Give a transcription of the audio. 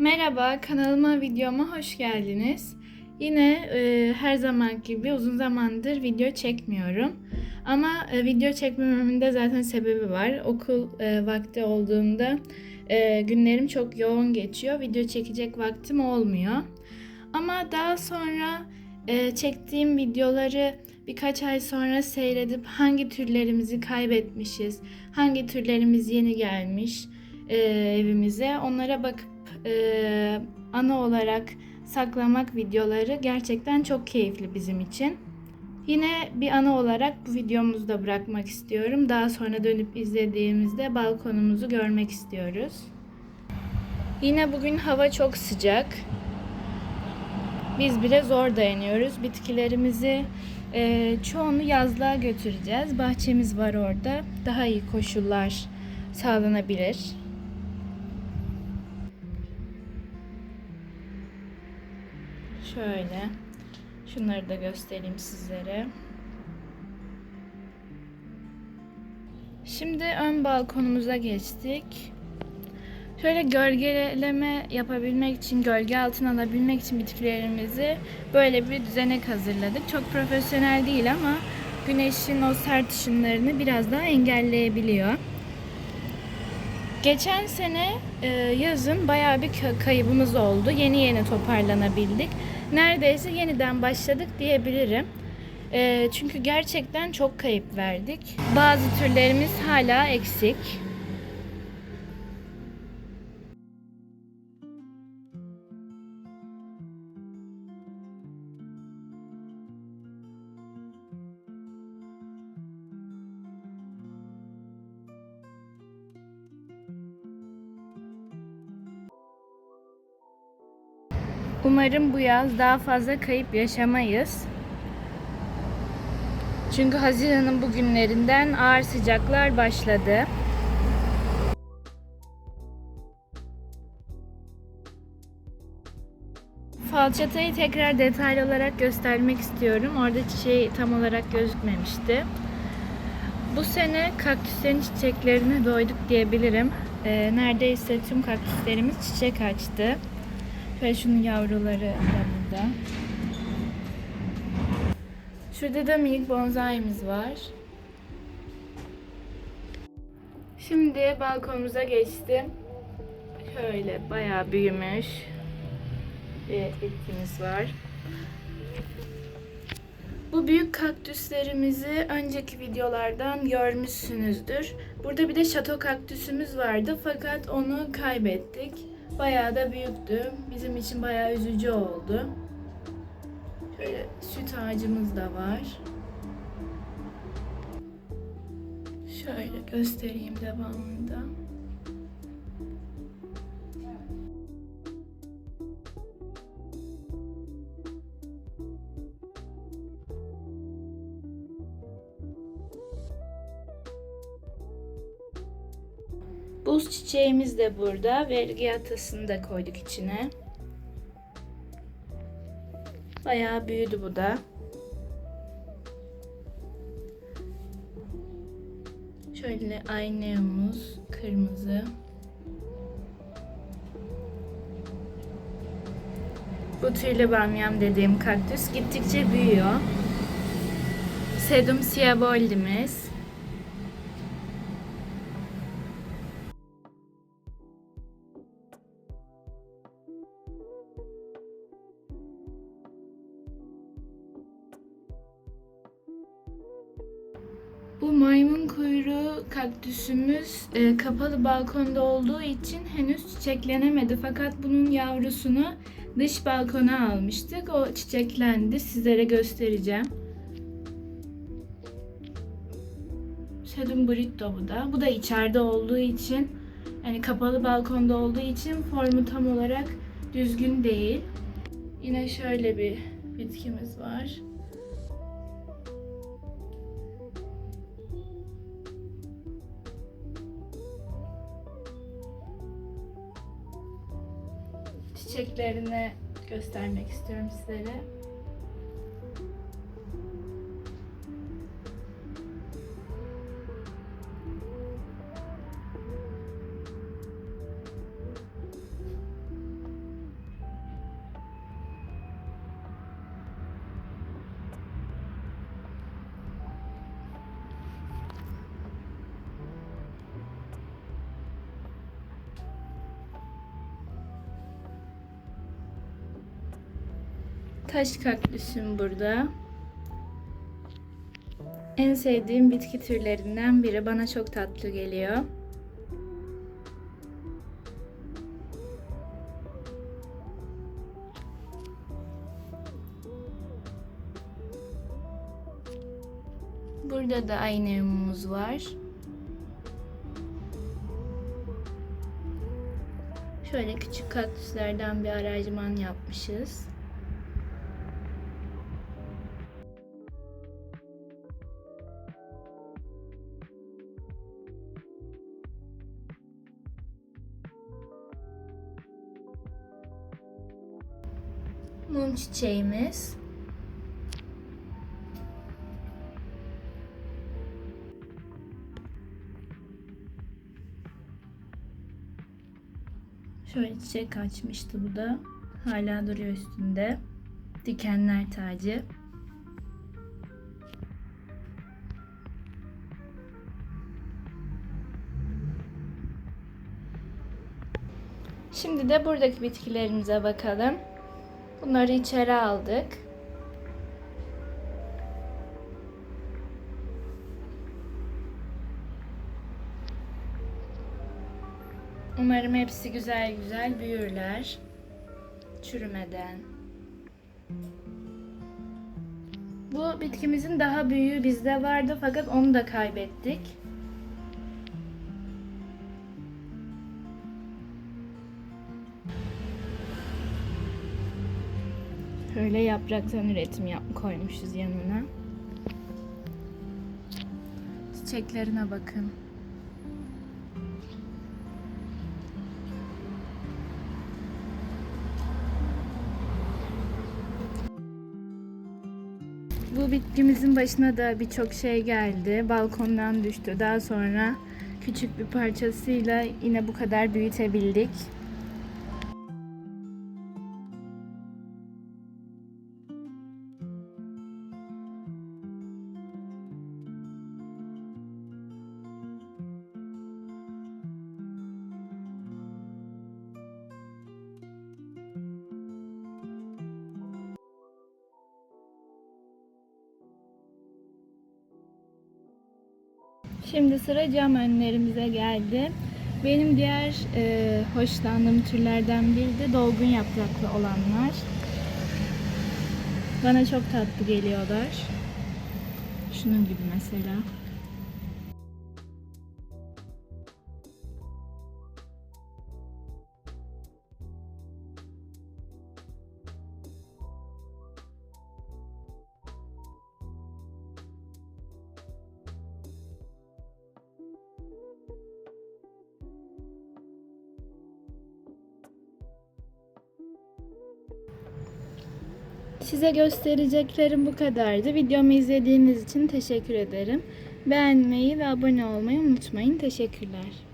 Merhaba, kanalıma, videoma hoş geldiniz. Yine e, her zaman gibi uzun zamandır video çekmiyorum. Ama e, video çekmememin de zaten sebebi var. Okul e, vakti olduğunda e, günlerim çok yoğun geçiyor. Video çekecek vaktim olmuyor. Ama daha sonra e, çektiğim videoları birkaç ay sonra seyredip hangi türlerimizi kaybetmişiz, hangi türlerimiz yeni gelmiş e, evimize onlara bakıp e, ana olarak saklamak videoları gerçekten çok keyifli bizim için. Yine bir ana olarak bu videomuzu da bırakmak istiyorum. Daha sonra dönüp izlediğimizde balkonumuzu görmek istiyoruz. Yine bugün hava çok sıcak. Biz bile zor dayanıyoruz. Bitkilerimizi e, çoğunu yazlığa götüreceğiz. Bahçemiz var orada. Daha iyi koşullar sağlanabilir. Şöyle. Şunları da göstereyim sizlere. Şimdi ön balkonumuza geçtik. Şöyle gölgeleme yapabilmek için, gölge altına alabilmek için bitkilerimizi böyle bir düzenek hazırladık. Çok profesyonel değil ama güneşin o sert ışınlarını biraz daha engelleyebiliyor. Geçen sene e, yazın bayağı bir kaybımız oldu. Yeni yeni toparlanabildik. Neredeyse yeniden başladık diyebilirim. E, çünkü gerçekten çok kayıp verdik. Bazı türlerimiz hala eksik. Umarım bu yaz daha fazla kayıp yaşamayız. Çünkü Haziran'ın bu günlerinden ağır sıcaklar başladı. Falçatayı tekrar detaylı olarak göstermek istiyorum. Orada çiçeği tam olarak gözükmemişti. Bu sene kaktüslerin çiçeklerine doyduk diyebilirim. Ee, neredeyse tüm kaktüslerimiz çiçek açtı. Ve şunun yavruları da burada. Şurada da minik bonsaimiz var. Şimdi balkonumuza geçtim. Şöyle bayağı büyümüş. Evet bitkimiz var. Bu büyük kaktüslerimizi önceki videolardan görmüşsünüzdür. Burada bir de şato kaktüsümüz vardı fakat onu kaybettik. Bayağı da büyüktü. Bizim için bayağı üzücü oldu. Şöyle süt ağacımız da var. Şöyle göstereyim devamında. Buz çiçeğimiz de burada. Vergiyatasını da koyduk içine. Bayağı büyüdü bu da. Şöyle ayneumuz kırmızı. Bu tüylü bamyam dediğim kaktüs gittikçe büyüyor. Sedum siaboldimiz. Bu maymun kuyruğu kaktüsümüz e, kapalı balkonda olduğu için henüz çiçeklenemedi. Fakat bunun yavrusunu dış balkona almıştık. O çiçeklendi. Sizlere göstereceğim. Sedum Brito bu da. Bu da içeride olduğu için yani kapalı balkonda olduğu için formu tam olarak düzgün değil. Yine şöyle bir bitkimiz var. Çiçeklerini göstermek istiyorum sizlere. Taş kaktüsüm burada. En sevdiğim bitki türlerinden biri. Bana çok tatlı geliyor. Burada da aynamız var. Şöyle küçük kaktüslerden bir aranjman yapmışız. Mum çiçeğimiz. Şöyle çiçek açmıştı bu da. Hala duruyor üstünde. Dikenler tacı. Şimdi de buradaki bitkilerimize bakalım. Bunları içeri aldık. Umarım hepsi güzel güzel büyürler. Çürümeden. Bu bitkimizin daha büyüğü bizde vardı fakat onu da kaybettik. Şöyle yapraktan üretim yap koymuşuz yanına. Çiçeklerine bakın. Bu bitkimizin başına da birçok şey geldi. Balkondan düştü. Daha sonra küçük bir parçasıyla yine bu kadar büyütebildik. Şimdi sıra cam önlerimize geldi. Benim diğer e, hoşlandığım türlerden biri de dolgun yapraklı olanlar. Bana çok tatlı geliyorlar. Şunun gibi mesela. Size göstereceklerim bu kadardı. Videomu izlediğiniz için teşekkür ederim. Beğenmeyi ve abone olmayı unutmayın. Teşekkürler.